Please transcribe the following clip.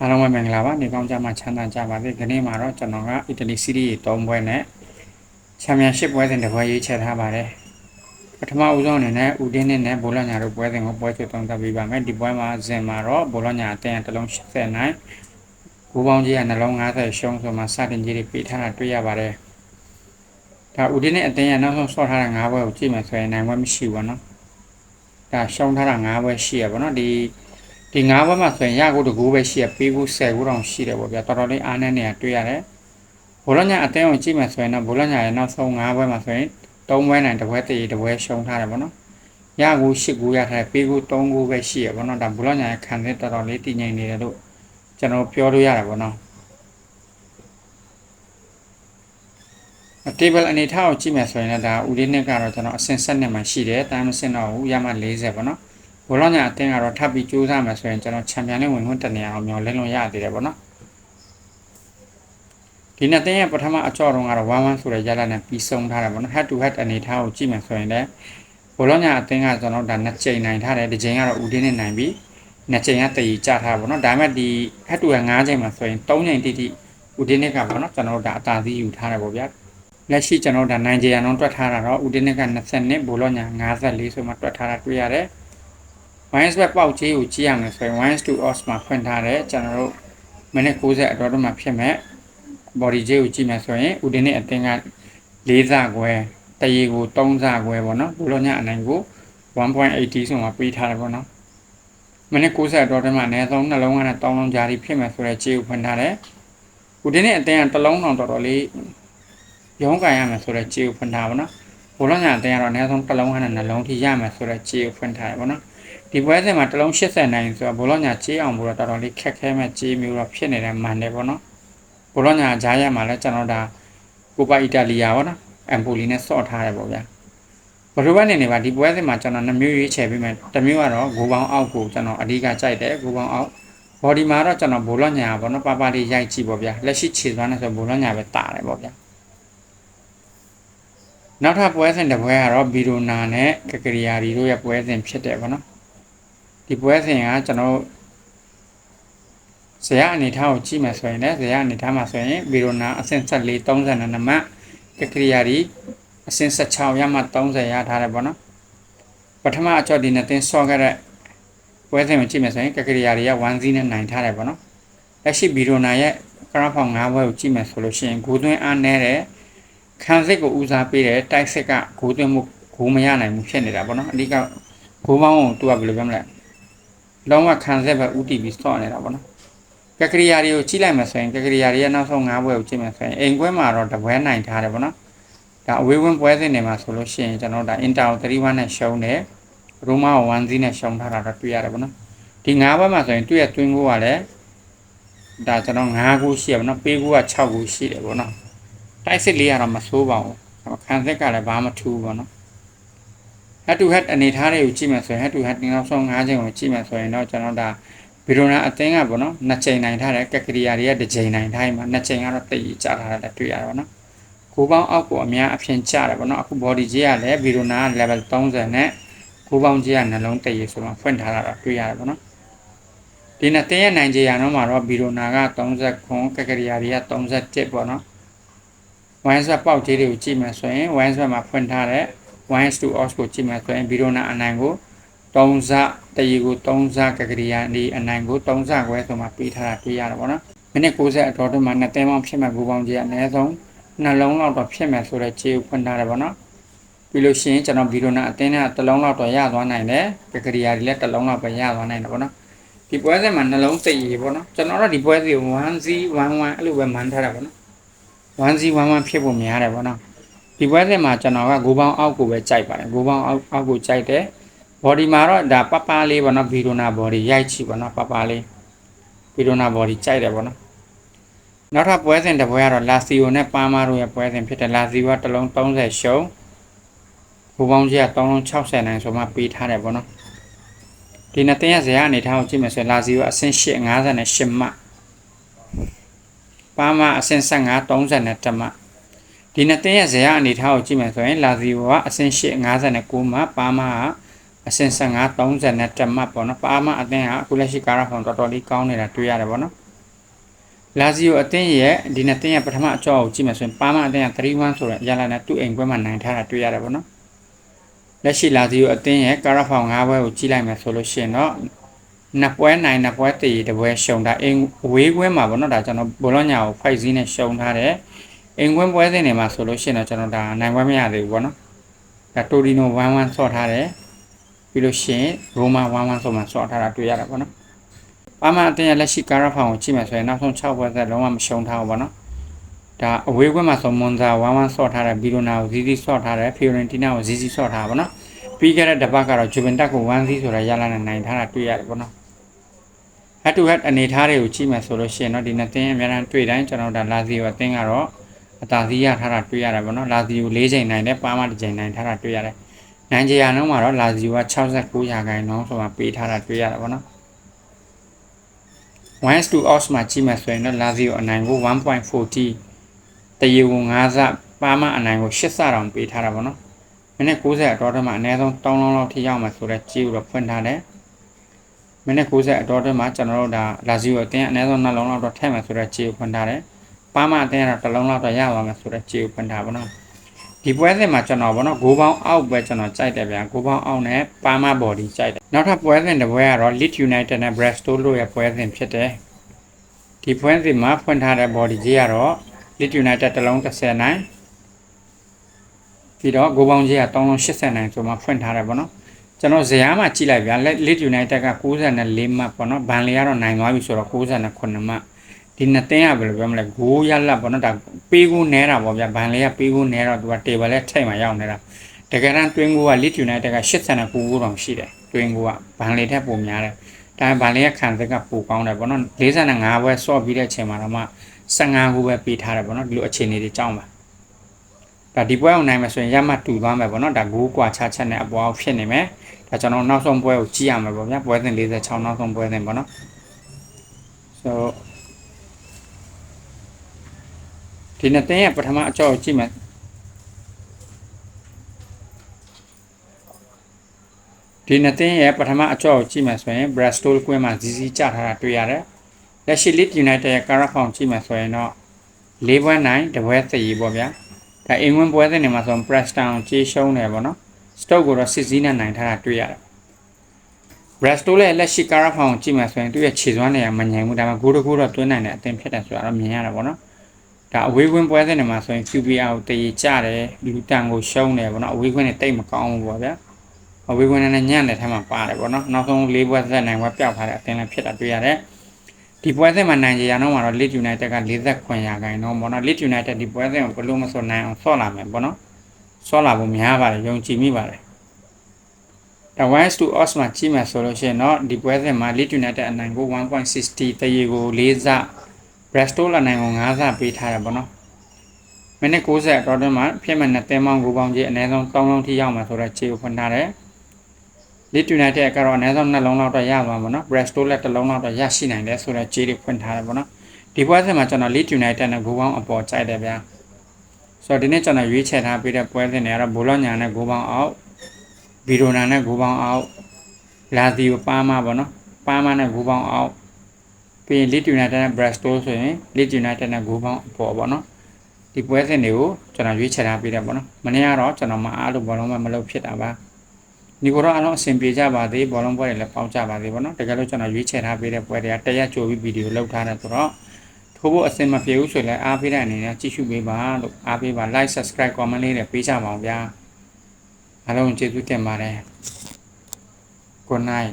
အားလုံးပဲမင်္ဂလာပါနေကောင်းကြမှာချမ်းသာကြပါစေဒီနေ့မှာတော့ကျွန်တော်ကအီတလီစီးရီး3ပွဲနဲ့ချန်ပီယံရှစ်ပွဲစဉ်တစ်ပွဲရွေးချယ်ထားပါတယ်ပထမဦးဆုံးအနေနဲ့ဦးတင်းနဲ့ဘောလောညာတို့ပွဲစဉ်ကိုပွဲချုပ်သုံးသပ်ပေးပါမယ်ဒီပွဲမှာဇင်မှာတော့ဘောလောညာအတင်းတစ်လုံး80နိုင်ဘူပေါင်းကြီးကနှလုံး90ရှုံးဆိုမှစတင်ကြီးတွေပေးထားတာတွေ့ရပါတယ်ဒါဦးတင်းနဲ့အတင်းရနောက်ဆုံးဆော့ထားတဲ့9ပွဲကိုကြည့်မယ်ဆိုရင်နိုင်ပွဲမရှိဘူးပေါ့နော်ဒါရှုံးထားတာ9ပွဲရှိရပါတော့ဒီ ဒီ၅ဘက်မှာဆိုရင်ရကိုတကူပဲရှိရပေးဖို့10ခုတောင်ရှိတယ်ပေါ့ဗျာတော်တော်လေးအားနဲ့နေရတွေ့ရတယ်ဘောလုံးညာအတင်းကိုကြည့်မယ်ဆိုရင်တော့ဘောလုံးညာရဲ့နောက်ဆုံး၅ဘက်မှာဆိုရင်၃ဘဲနိုင်တစ်ဘဲတည်းတစ်ဘဲရှုံးထားတယ်ပေါ့နော်ရကို၈ခုရထားတယ်ပေးဖို့၃ခုပဲရှိရပေါ့နော်ဒါဘောလုံးညာရဲ့ခံစစ်တော်တော်လေးတည်ငြိမ်နေတယ်လို့ကျွန်တော်ပြောလို့ရတယ်ပေါ့နော်တေဘယ်အနေထားကိုကြည့်မယ်ဆိုရင်လည်းဒါဦးလေးနှစ်ကတော့ကျွန်တော်အဆင့်7နဲ့မှရှိတယ်တာမစင်တော့ဘူးရမှ40ပေါ့နော် ဘောလုံးညာအတင်းကတော့ထပ်ပြီးကြိုးစားမယ်ဆိုရင်ကျွန်တော်ချန်ပီယံနဲ့ဝင်ခွင့်တနေရာအောင်မျောလင်းလို့ရသေးတယ်ပေါ့နော်ဒီနှစ်တင်းရဲ့ပထမအကြော့တုန်းကတော့1-1ဆိုတဲ့ရလနဲ့ပြီးဆုံးထားတယ်ပေါ့နော် head to head အနေထားကိုကြည့်မယ်ဆိုရင်လည်းဘောလုံးညာအတင်းကကျွန်တော်ဒါနှစ်ချိန်နိုင်ထားတယ်ဒီချိန်ကတော့ဦးတင်းနဲ့နိုင်ပြီးနှစ်ချိန်ကတည်ကြထားပါတော့ဒါပေမဲ့ဒီ head to head 5ချိန်မှာဆိုရင်3ချိန်တိတိဦးတင်းနဲ့ကပေါ့နော်ကျွန်တော်တို့ဒါအသာစီးယူထားတယ်ပေါ့ဗျာလက်ရှိကျွန်တော်တို့ဒါနိုင်ဂျီယာလုံးတွက်ထားတာတော့ဦးတင်းနဲ့က20နှစ်ဘောလုံးညာ54ဆိုမှတွက်ထားတာတွေ့ရတယ် minus ဘက်ပေါက်ကြီးကိုကြည့်ရမယ်ဆိုရင် minus to os မှာဖွင့်ထားတယ်ကျွန်တော်တို့မိနစ်60အတော်တို့မှာဖြစ်မဲ့ body ကြီးကိုကြည့်မယ်ဆိုရင်ဥဒင်းနဲ့အတင်းက၄စခွဲတရေကို3စခွဲပေါ့နော်ဘလိုညအနိုင်ကို1.80ဆိုမှပေးထားတယ်ပေါ့နော်မိနစ်60အတော်တို့မှာအနည်းဆုံးနှလုံးကနဲ့တောင်းလုံးကြားပြီးဖြစ်မယ်ဆိုတဲ့ကြီးကိုဖွင့်ထားတယ်ဥဒင်းနဲ့အတင်းကတစ်လုံးတော့တော်တော်လေးရုံးကန်ရမယ်ဆိုတဲ့ကြီးကိုဖွင့်ထားပါတော့ဘလိုညအတင်းကတော့အနည်းဆုံးတစ်လုံးကနဲ့နှလုံးထိရမယ်ဆိုတဲ့ကြီးကိုဖွင့်ထားတယ်ပေါ့နော် ဒီပွဲစဉ်မှာတစ်လုံး80နိုင်ဆိုတော့ဘောလုံးညာကြေးအောင်ဘို့တော့တော်တော်လေးခက်ခဲမဲ့ကြေးမျိုးတော့ဖြစ်နေတဲ့မှန်တယ်ပေါ့နော်ဘောလုံးညာဂျားရက်မှာလည်းကျွန်တော်ဒါကိုပါအီတာလီယာပေါ့နော်အမ်ပူလီနဲ့ဆော့ထားတယ်ပေါ့ဗျာဘလိုပဲနေနေပါဒီပွဲစဉ်မှာကျွန်တော်နှမျိုးရွေးချယ်ပြီးမှတစ်မျိုးကတော့ဂိုပေါင်းအောက်ကိုကျွန်တော်အဓိကကြိုက်တယ်ဂိုပေါင်းအောက်ဘော်ဒီမှာတော့ကျွန်တော်ဘောလုံးညာပေါ့နော်ပါပါလေးရိုက်ကြည့်ပေါ့ဗျာလက်ရှိခြေစွမ်းနဲ့ဆိုဘောလုံးညာပဲတာတယ်ပေါ့ဗျာနောက်ထပ်ပွဲစဉ်တစ်ပွဲကတော့ဘီရိုနာနဲ့ကကရီယာရီတို့ရဲ့ပွဲစဉ်ဖြစ်တယ်ပေါ့နော် ဒီပွဲစဉ်ကကျွန်တော်ဇရာအနေထားကိုကြည့်မယ်ဆိုရင်လည်းဇရာအနေထားမှာဆိုရင်ဗီရိုနာအဆင့်14 32နမကကရီယာဒီအဆင့်16ရမှ30ရထားတယ်ပေါ့နော်ပထမအကြော့ဒီနဲ့တင်ဆော့ခဲ့တဲ့ပွဲစဉ်ကိုကြည့်မယ်ဆိုရင်ကကရီယာဒီက1 0နဲ့နိုင်ထားတယ်ပေါ့နော်လက်ရှိဗီရိုနာရဲ့ကရဖောင်9ဘွဲကိုကြည့်မယ်ဆိုလို့ရှိရင်ဂိုးသွင်းအားနည်းတဲ့ခံစစ်ကိုဦးစားပေးတဲ့တိုက်စစ်ကဂိုးသွင်းမှုဂိုးမရနိုင်ဘူးဖြစ်နေတာပေါ့နော်အဓိကဂိုးပေါင်းကိုသူကဘယ်လိုပြောမလဲ လုံးဝခံဆက်ပဲဥတီပြီးစော့နေတာပေါ့နော်ကကရီယာတွေကိုကြည့်လိုက်မှဆိုရင်ကကရီယာတွေရဲ့နောက်ဆုံး၅ဘွဲကိုကြည့်မှဆိုရင်အိမ်ခွဲမှာတော့တပွဲနိုင်ထားတယ်ပေါ့နော်ဒါအဝေးဝင်းပွဲစဉ်တွေမှာဆိုလို့ရှိရင်ကျွန်တော်ဒါအင်တာကို3-1နဲ့ရှုံးတယ်ရိုမာကို1-0နဲ့ရှုံးထားတာတော့တွေ့ရတယ်ပေါ့နော်ဒီ၅ဘွဲမှာဆိုရင်တွေ့ရတွင်းကိုကလည်းဒါကျွန်တော်5ခုရှိရပေါ့နော်ပေးခုက6ခုရှိတယ်ပေါ့နော်တိုက်စစ်လေးကတော့မဆိုးပါဘူးခံဆက်ကလည်းဘာမှမထူးပေါ့နော် head to head အနေထားတွေကိုကြည့်မယ်ဆိုရင် head to head နောက်ဆုံး5ချိန်ကိုကြည့်မယ်ဆိုရင်တော့ကျွန်တော်ဒါဗီရိုနာအသင်းကပေါ့နော်နှစ်ချိန်နိုင်ထားတယ်ကက်ကရီယာတွေကတစ်ချိန်နိုင်ထားရင်မှာနှစ်ချိန်ကတော့တိတ်ကြထားတယ်တွေ့ရတာပေါ့နော်ကိုပေါင်းအောက်ကိုအများအဖြစ်ကျတယ်ပေါ့နော်အခု body ကြီးကလည်းဗီရိုနာက level 30နဲ့ကိုပေါင်းကြီးကနှလုံးတည်ရဆိုမှဖွင့်ထားတာတော့တွေ့ရတယ်ပေါ့နော်ဒီနှစ်တင်းရဲ့နိုင်ကြရတော့မှာတော့ဗီရိုနာက30ခွန်ကက်ကရီယာတွေက31ပေါ့နော်ဝိုင်းဆက်ပေါက်ကြီးတွေကိုကြည့်မယ်ဆိုရင်ဝိုင်းဆက်မှာဖွင့်ထားတဲ့ 1 to os ကိုကြည့်မယ်ဆိုရင်ဗီရိုနာအနိုင်ကို3စတရီကို3စကကရီယာဒီအနိုင်ကို3စခွဲဆိုမှပေးထားတာတွေ့ရတာပေါ့နော်မိနစ်60အတော်တို့မှာနှစ်သိန်းပေါင်းဖြစ်မဲ့ဘူပေါင်းကြီးအနည်းဆုံးနှလုံးလောက်တော့ဖြစ်မဲ့ဆိုတဲ့ခြေကိုဖွင့်ထားတယ်ပေါ့နော်ပြီးလို့ရှိရင်ကျွန်တော်ဗီရိုနာအတင်းနဲ့တစ်လုံးလောက်တော့ရသွားနိုင်တယ်ကကရီယာဒီလည်းတစ်လုံးလောက်ပဲရသွားနိုင်တယ်ပေါ့နော်ဒီပွဲစဉ်မှာနှလုံးသိရပေါ့နော်ကျွန်တော်တို့ဒီပွဲစဉ်ကို1 0 1 1အဲ့လိုပဲမှန်းထားတာပေါ့နော်1 0 1 1ဖြစ်ဖို့များတယ်ပေါ့နော် ဒီပွဲစဉ်မှာကျွန်တော်ကဂိုးပေါင်းအောက်ကိုပဲကြိုက်ပါတယ်ဂိုးပေါင်းအောက်အောက်ကိုကြိုက်တယ် body မှာတော့ဒါပပလေးပေါ့နော်ဗီရိုနာ body ရိုက်ချီပေါ့နော်ပပလေးဗီရိုနာ body ကြိုက်တယ်ပေါ့နော်နောက်ထပ်ပွဲစဉ်တစ်ပွဲကတော့လာစီယိုနဲ့ပါမာတို့ရဲ့ပွဲစဉ်ဖြစ်တယ်လာစီယိုကတစ်လုံး30ရှုံးဘူပေါင်းကြီးက3လုံး60နိုင်ဆိုမှပေးထားတယ်ပေါ့နော်ဒီနှစ်တင်းရဇရာအနေထားကိုကြည့်မယ်ဆိုရင်လာစီယိုအဆင့်8 58မှပါမာအဆင့်15 30မှ ဒီနှစ်တင်းရဲ့ဇယားအနေထားကိုကြည့်မယ်ဆိုရင်လာဇီယိုကအဆင့်8 59မှာပါမာကအဆင့်15 30နဲ့တက်မှတ်ပေါ့နော်ပါမာအသင်းကအခုလက်ရှိကာရာဖောင်တော်တော်လေးကောင်းနေတာတွေ့ရတယ်ပေါ့နော်လာဇီယိုအသင်းရဲ့ဒီနှစ်သင်းရဲ့ပထမအကြောကိုကြည့်မယ်ဆိုရင်ပါမအသင်းက3-1ဆိုတဲ့ရလာနဲ့သူ့အိမ်ပွဲမှာနိုင်ထားတာတွေ့ရတယ်ပေါ့နော်လက်ရှိလာဇီယိုအသင်းရဲ့ကာရာဖောင်၅ဘွဲကိုကြည့်လိုက်မယ်ဆိုလို့ရှိရင်တော့နှစ်ပွဲနိုင်နှစ်ပွဲတည်တပွဲရှုံတာအင်ဝေးကွင်းမှာပေါ့နော်ဒါကျွန်တော်ဘောလုံးညာကိုဖိုက်စည်းနဲ့ရှုံထားတယ် အင်ကွင်းပွဲစဉ်တွေမှာဆိုလို့ရှိရင်တော့ကျွန်တော်ဒါနိုင်ပွဲမရသေးဘူးပေါ့နော်ဒါတိုဒီနို1-1ဆော့ထားတယ်ပြီးလို့ရှိရင်ရိုမာ1-1ဆိုမှဆော့ထားတာတွေ့ရတာပေါ့နော်ပါမအတင်းရလက်ရှိကာရာဖောင်ကိုကြည့်မယ်ဆိုရင်နောက်ဆုံး6ပွဲသက်လုံးဝမရှုံထားဘူးပေါ့နော်ဒါအဝေးကွင်းမှာဆိုမွန်ဇာ1-1ဆော့ထားတယ်ဘီလိုနာကိုဇီဇီဆော့ထားတယ်ဖီယိုရင်တီနာကိုဇီဇီဆော့ထားတာပေါ့နော်ပြီးခဲ့တဲ့တစ်ပတ်ကတော့ဂျူဗင်တက်ကို1-0ဆိုတာရလာနဲ့နိုင်ထားတာတွေ့ရတယ်ပေါ့နော် head to head အနေထားတွေကိုကြည့်မယ်ဆိုလို့ရှိရင်တော့ဒီနှစ်သင်းအများအားတွေ့တိုင်းကျွန်တော်တို့ဒါလာဇီယိုအသင်းကတော့ အသာစီးရထားတာတွေ့ရတယ်ပေါ့နော်လာဇီယို၄ချိန်နိုင်တယ်ပါမတစ်ချိန်နိုင်ထားတာတွေ့ရတယ်နိုင်ကြရနှုန်းမှာတော့လာဇီယိုက69ရာခိုင်နှုန်းဆိုမှပေးထားတာတွေ့ရတယ်ပေါ့နော်1 to odds မှာကြည့်မယ်ဆိုရင်တော့လာဇီယိုအနိုင်ကို1.40တရေကို9ဆပါမအနိုင်ကို8ဆတောင်ပေးထားတာပေါ့နော်မိနစ်90အတော်တမှာအနည်းဆုံး3လုံးလောက်ထိရောက်မှာဆိုတော့ကြေးကိုတော့ဖွင့်ထားတယ်မိနစ်90အတော်တမှာကျွန်တော်တို့ဒါလာဇီယိုအတင်းအနည်းဆုံး2လုံးလောက်တော့ထည့်မှာဆိုတော့ကြေးကိုဖွင့်ထားတယ် ပါမအတင်းကတော့တစ်လုံးလောက်တော့ရပါမယ်ဆိုတော့ကြေးကိုဖွင့်ထားပါတော့ဒီပွဲစဉ်မှာကျွန်တော်ဗောနော်ဂိုးပေါင်းအောက်ပဲကျွန်တော်ကြိုက်တယ်ဗျာဂိုးပေါင်းအောက်နဲ့ပါမဘော်ဒီကြိုက်တယ်နောက်ထပ်ပွဲစဉ်တစ်ပွဲကတော့ Leeds United နဲ့ Bristol တို့ရဲ့ပွဲစဉ်ဖြစ်တယ်ဒီပွဲစဉ်မှာဖွင့်ထားတဲ့ body ကြီးကတော့ Leeds United တစ်လုံး30နိုင်ပြီးတော့ဂိုးပေါင်းကြီးက3လုံး80နိုင်ဆိုမှဖွင့်ထားတယ်ဗောနော်ကျွန်တော်ဇယားမှာကြည့်လိုက်ဗျာ Leeds United က94မှတ်ပေါ့နော်ဘန်လီကတော့နိုင်သွားပြီဆိုတော့98မှတ် ဒီနှစ်တင်းကဘယ်လိုပြောမလဲဂိုးရလက်ပေါ့နော်ဒါပေးကူးနဲတာပေါ့ဗျာဘန်လေးကပေးကူးနဲတော့သူကတေဘယ်လဲထိတ်မှရောက်နေတာတကယ်တမ်းတွင်းကူက Lead United က89ကူတောင်ရှိတယ်တွင်းကူကဘန်လေးထက်ပိုများတယ်ဒါပေမဲ့ဘန်လေးကခံစက်ကပိုကောင်းတယ်ပေါ့နော်45ဘွဲဆော့ပြီးတဲ့အချိန်မှာတော့မှ15ကူပဲပေးထားတယ်ပေါ့နော်ဒီလိုအခြေအနေတွေကြောင်းပါဒါဒီပွဲအောင်နိုင်မယ်ဆိုရင်ရမှတ်တူသွားမယ်ပေါ့နော်ဒါဂိုးကွာချချက်နဲ့အပေါ်အောင်ဖြစ်နေမယ်ဒါကျွန်တော်နောက်ဆုံးပွဲကိုကြည့်ရမှာပေါ့ဗျာပွဲစဉ်46နောက်ဆုံးပွဲစဉ်ပေါ့နော် so ဒီနှစ်တင်းရဲ့ပထမအကြောကိုကြည့်မယ်ဒီနှစ်တင်းရဲ့ပထမအကြောကိုကြည့်မယ်ဆိုရင် Bristol ကွင်းမှာဇီဇီကျထားတာတွေ့ရတယ်လက်ရှိ Leeds United ရဲ့ Carabao ဖောင်ကြည့်မယ်ဆိုရင်တော့၄ပွဲနိုင်တပွဲသရေပေါ့ဗျာဒါအင်္ဂလန်ပွဲစဉ်တွေမှာဆို Preston ကြေးရှုံးတယ်ပေါ့နော် Stoke ကိုတော့စစ်စည်းနဲ့နိုင်ထားတာတွေ့ရတယ် Bristol ရဲ့လက်ရှိ Carabao ဖောင်ကြည့်မယ်ဆိုရင်သူ့ရဲ့ခြေစွမ်းတွေကမငြိမ်ဘူးဒါပေမဲ့ဂိုးတကူတော့တွင်းနိုင်တဲ့အသင်းဖြစ်တယ်ဆိုတာတော့မြင်ရတာပေါ့နော် ဒါအဝေးကွင်းပွဲစဉ်တွေမှာဆိုရင် QPR ကိုတည်ကြတယ်လူတန်ကိုရှုံးတယ်ပေါ့နော်အဝေးကွင်းတွေတိတ်မကောင်းဘူးပေါ့ဗျာအဝေးကွင်းနဲ့ညံ့တဲ့ထဲမှာပါတယ်ပေါ့နော်နောက်ဆုံး၄ပွဲဆက်နိုင်ပွဲပျောက်ထားတဲ့အသင်းလည်းဖြစ်တာတွေ့ရတယ်ဒီပွဲစဉ်မှာနိုင်ကြရတော့မှာတော့ Leeds United က49ရာခိုင်နှုန်းပေါ့နော် Leeds United ဒီပွဲစဉ်ကိုဘလို့မဆိုနိုင်အောင်ဆော့လာမယ်ပေါ့နော်ဆော့လာဖို့များပါတယ်ယုံကြည်မိပါတယ်ဒါ1 to odds မှာကြည့်မယ်ဆိုလို့ရှိရင်တော့ဒီပွဲစဉ်မှာ Leeds United အနိုင်ကို1.60တရေကို၄ ဆ Bristol အနိုင်ကို9ဆပေးထားတယ်ပေါ့နော်မိနစ်60အတော်တွင်းမှာဖြစ်မဲ့နှစ်သင်းပေါင်း9ပေါင်းကြီးအနည်းဆုံး3လုံးထိရောက်မှာဆိုတော့ခြေကိုဖွင့်ထားတယ် Leeds United ကတော့အနည်းဆုံး2လုံးလောက်တော့ရသွားမှာနော် Bristol လည်းတစ်လုံးလောက်တော့ရရှိနိုင်တယ်ဆိုတော့ခြေတွေဖွင့်ထားတယ်ပေါ့နော်ဒီပွဲစဉ်မှာကျွန်တော် Leeds United နဲ့9ပေါင်းအပေါ်ကြိုက်တယ်ဗျာဆိုတော့ဒီနေ့ကျွန်တော်ရွေးချယ်ထားပေးတဲ့ပွဲစဉ်တွေကတော့ဘိုလောညာနဲ့9ပေါင်းအောက်ဗီရိုနာနဲ့9ပေါင်းအောက်လာသီယိုပါမာပေါ့နော်ပါမာနဲ့9ပေါင်းအောက် ပြီးရင် Leeds United နဲ့ Bristol ဆိုရင် Leeds United နဲ့9ပေါင်းအပေါ်ပေါ့နော်ဒီပွဲစဉ်တွေကိုကျွန်တော်ရွေးချယ်ထားပေးတယ်ပေါ့နော်မနေ့ကတော့ကျွန်တော်မအားလို့ဘောလုံးမမလုပ်ဖြစ်တာပါဒီကိုတော့အလုံးအဆင်ပြေကြပါသေးဘောလုံးပွဲတွေလည်းပေါင်းကြပါသေးပေါ့နော်တကယ်လို့ကျွန်တော်ရွေးချယ်ထားပေးတဲ့ပွဲတွေကတရက်ကြိုပြီးဗီဒီယိုလုပ်ထားတယ်ဆိုတော့ထိုးဖို့အဆင်မပြေဘူးဆိုလည်းအားပေးတဲ့အနေနဲ့ကြည့်ရှုပေးပါလို့အားပေးပါ like subscribe comment လေးတွေပေးကြပါအောင်ဗျာအားလုံးကျေးဇူးတင်ပါတယ် good night